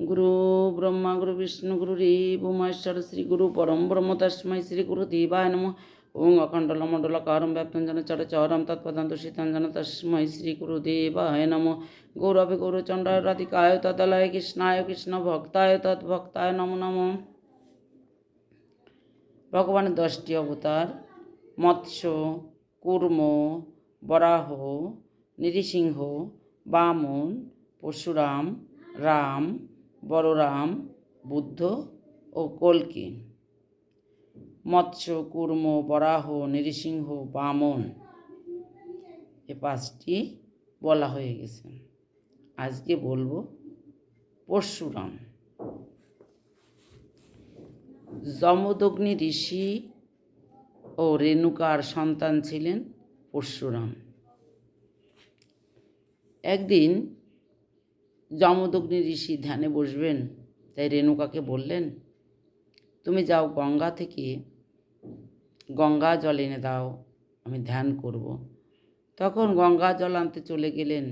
গুরু ব্রহ্মা গুরু বিষ্ণু গুরু RAB Maheshwar Shri Guru পরম ব্রহ্ম তস্মৈ শ্রী গুরু দেবায় নম ওং অখণ্ডল মণ্ডলকারম ব্যাপ্তঞ্জন চরচরম তৎপদান্ত শীতাঞ্জন তস্মৈ শ্রী গুরু দেবায় নম গৌরবে গৌরচণ্ডায় রাধিকায় তদলয় কৃষ্ণায় কৃষ্ণ ভক্তায় তদ্ভক্তায় নম নম ভগবানের দশটি অবতার মৎস্য কুর্ম বরাহ নৃসিংহ বামন পরশুরাম রাম বলরাম, বুদ্ধ ও কলকি মৎস্য, কুর্ম, বরাহ, নৃসিংহ, বামন এ পাঁচটি বলা হয়ে গেছে। আজকে বলব পরশুরাম। যমদগ্নি ঋষি ও রেণুকার সন্তান ছিলেন পরশুরাম। একদিন যমদগ্নি ঋষি ধ্যানে বসবেন। তাই রেণুকাকে বললেন, তুমি যাও গঙ্গা থেকে, গঙ্গা জল এনে দাও, আমি ধ্যান করব। তখন গঙ্গা জল আনতে চলে গেলেন।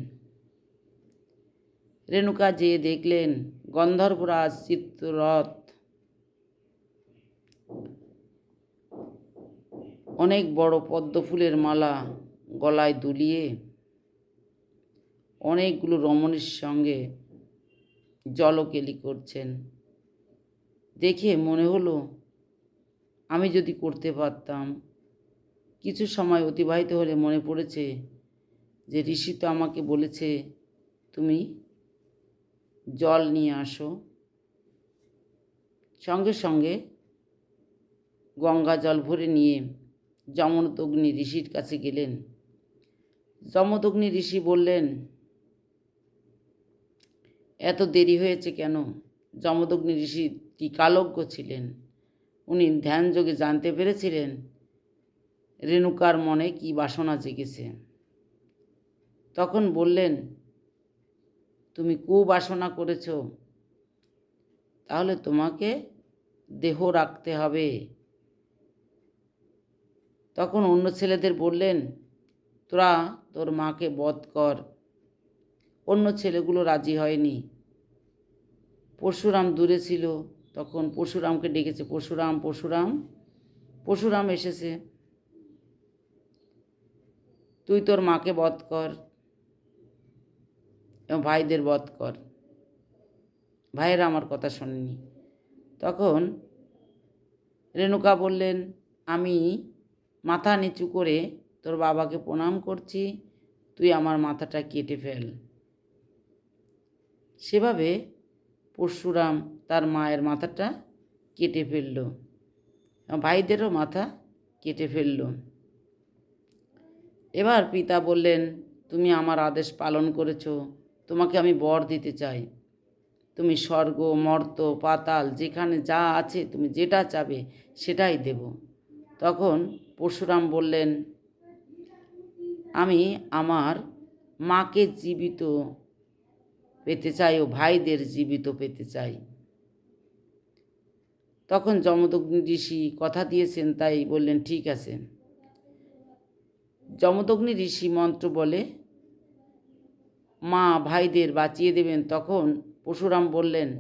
রেণুকা যেয়ে দেখলেন, গন্ধর্বরাজ চিত্ররথ অনেক বড় পদ্ম ফুলের মালা গলায় দুলিয়ে অনেকগুলো রমণীর সঙ্গে জলকেলি করছেন। দেখে মনে হলো, আমি যদি করতে পারতাম, কিছু সময় অতিবাহিত হলে মনে পড়েছে যে ঋষি তো আমাকে বলেছে, তুমি জল নিয়ে আসো। সঙ্গে সঙ্গে গঙ্গা জল ভরে নিয়ে যমদগ্নি ঋষির কাছে গেলেন। যমদগ্নি ঋষি বললেন এত দেরি হয়েছে কেন? যমদগ্নি ঋষি কি কালজ্ঞ ছিলেন। উনি ধ্যানযোগে জানতে পেরেছিলেন রেণুকার মনে কি বাসনা জেগেছে। তখন বললেন, তুমি কুবাসনা করেছ, তাহলে তোমাকে দেহ রাখতে হবে। তখন অন্য ছেলেদের বললেন, তোরা তোর মাকে বধ কর। অন্য ছেলেগুলো রাজি হয়নি। পরশুরাম দূরে ছিল। তখন পরশুরামকে ডেকেছে, পরশুরাম পরশুরাম পরশুরাম এসেছে। তুই তোর মাকে বধ কর এবং ভাইদের বধ কর। ভাইয়েরা আমার কথা শোনেনি। তখন রেণুকা বললেন, আমি মাথা নিচু করে তোর বাবাকে প্রণাম করছি। তুই আমার মাথাটা কেটে ফেল। সেভাবে পরশুরাম তার মায়ের মাথাটা কেটে ফেলল। ভাইদেরও মাথা কেটে ফেলল। এবার পিতা বললেন, তুমি আমার আদেশ পালন করেছ। তোমাকে আমি বর দিতে চাই। তুমি স্বর্গ, মর্ত, পাতাল, যেখানে যা আছে, তুমি যেটা চাবে, সেটাই দেব। তখন পরশুরাম বললেন, আমি আমার মাকে জীবিত পেতে চাই ও ভাইদের জীবিত পেতে চাই। তখন যমদগ্নি ঋষি কথা দিয়েছেন, তাই বললেন, ঠিক আছে। যমদগ্নি ঋষি মন্ত্র বলে, মা, ভাইদের বাঁচিয়ে দেবেন। তখন পরশুরাম বললেন,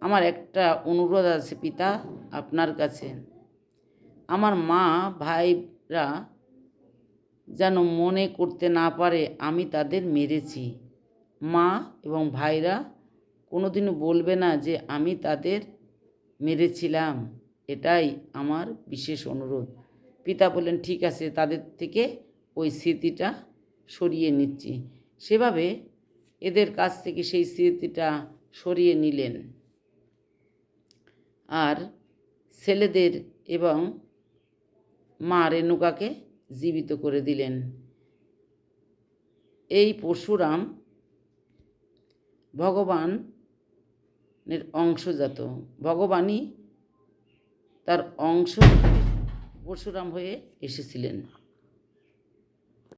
আমার একটা অনুরোধ আছে পিতা, আপনার কাছে। আমার মা, ভাইরা যেন মনে করতে না পারে, আমি তাদের মেরেছি। মা এবং ভাইরা কোনোদিনও বলবে না যে আমি তাদের মেরেছিলাম। এটাই আমার বিশেষ অনুরোধ। পিতা বললেন, ঠিক আছে, তাদের থেকে ওই স্মৃতিটা সরিয়ে নিচ্ছি। সেভাবে এদের কাছ থেকে সেই স্মৃতিটা সরিয়ে নিলেন। আর ছেলেদের এবং মা রেণুকাকে জীবিত করে দিলেন। এই পরশুরাম ভগবানের অংশজাত ভগবানই তার অংশ পরশুরাম হয়ে এসেছিলেন।